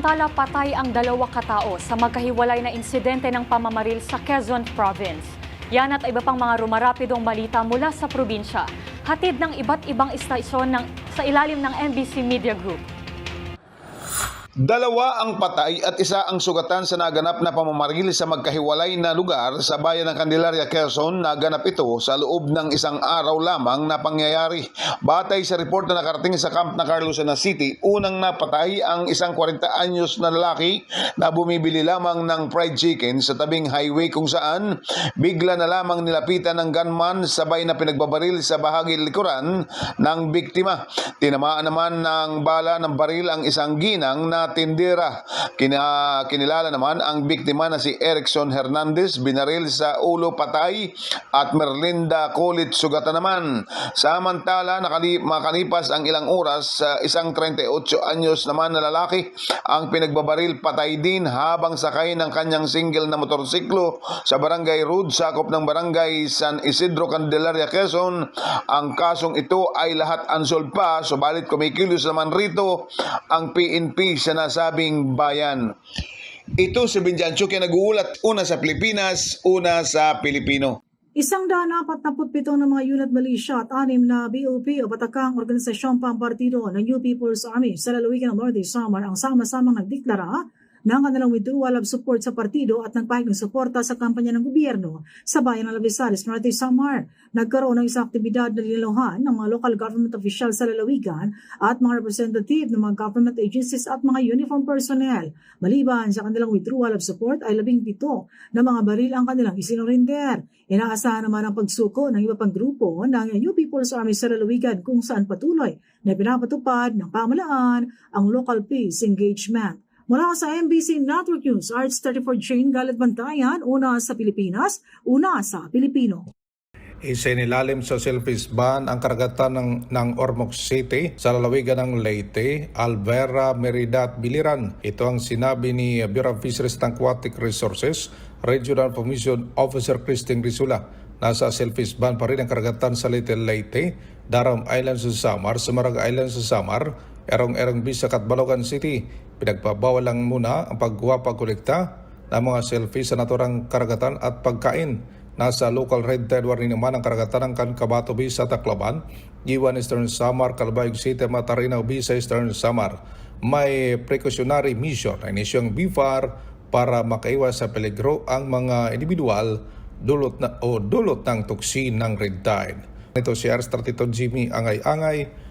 Samantala, patay ang dalawa katao sa magkahiwalay na insidente ng pamamaril sa Quezon Province. Yan at iba pang mga rumarapidong balita mula sa probinsya. Hatid ng iba't ibang istasyon ng, sa ilalim ng NBC Media Group. Dalawa ang patay at isa ang sugatan sa naganap na pamamaril sa magkahiwalay na lugar sa bayan ng Candelaria, Quezon. Naganap ito sa loob ng isang araw lamang na pangyayari. Batay sa report na nakarating sa Camp na Carlosana City, unang napatay ang isang 40 anyos na lalaki na bumibili lamang ng fried chicken sa tabing highway kung saan bigla na lamang nilapitan ng gunman sabay na pinagbabaril sa bahagi likuran ng biktima. Tinamaan naman ng bala ng baril ang isang ginang na tindera. Kina, kinilala naman ang biktima na si Erickson Hernandez, binaril sa ulo patay at Merlinda Kulit sugatan naman. Samantala, nakali, makalipas ang ilang oras, sa isang 38 anyos naman na lalaki ang pinagbabaril patay din habang sakay ng kanyang single na motorsiklo sa Barangay Road, sakop ng Barangay San Isidro, Candelaria, Quezon. Ang kasong ito ay lahat unsolved pa, subalit kumikilos naman rito ang PNP sa nasabing bayan. Ito si Binjancho kaya nag-uulat una sa Pilipinas, una sa Pilipino. Isang daan apat na putpito ng mga unit militia at anim na BOP o batakang organisasyong pampartido ng New People's Army sa lalawigan ng Norte Samar ang sama-samang nagdeklara ng kanilang withdrawal of support sa partido at nagpahig ng suporta sa kampanya ng gobyerno sa bayan ng Lavisares, Norte Samar. Nagkaroon ng isang aktibidad na nilaluhan ng mga local government official sa lalawigan at mga representative ng mga government agencies at mga uniform personnel. Maliban sa kanilang withdrawal of support ay labing pito na mga baril ang kanilang isinurinder. Inaasahan naman ang pagsuko ng iba pang grupo ng New People's Army sa lalawigan kung saan patuloy na pinapatupad ng pamalaan ang local peace engagement. Mula sa MBC Network News, Arts 34 Jane Galit Bantayan, una sa Pilipinas, una sa Pilipino. Isinilalim sa selfies ban ang karagatan ng, ng Ormoc City sa lalawigan ng Leyte, Alvera, Merida at Biliran. Ito ang sinabi ni Bureau of Fisheries and Aquatic Resources Regional Commission Officer Christine Risula. Nasa selfies ban pa rin ang karagatan sa Little Leyte, Daram Island sa Samar, Samarag Island sa Samar, Erong-Erong Bisa at Balogan City. Pinagpabawal lang muna ang paggawa pagkolekta ng mga selfie sa naturang karagatan at pagkain. Nasa local red tide warning naman ang karagatan ng Kankabato Bay sa Tacloban, Iwan Eastern Samar, Calbayog City, Matarina Bay sa Eastern Samar. May precautionary mission na inisyong BFAR para makaiwas sa peligro ang mga individual dulot na o dulot ng tuksin ng red tide. Ito si Ars 32 Jimmy Angay-Angay,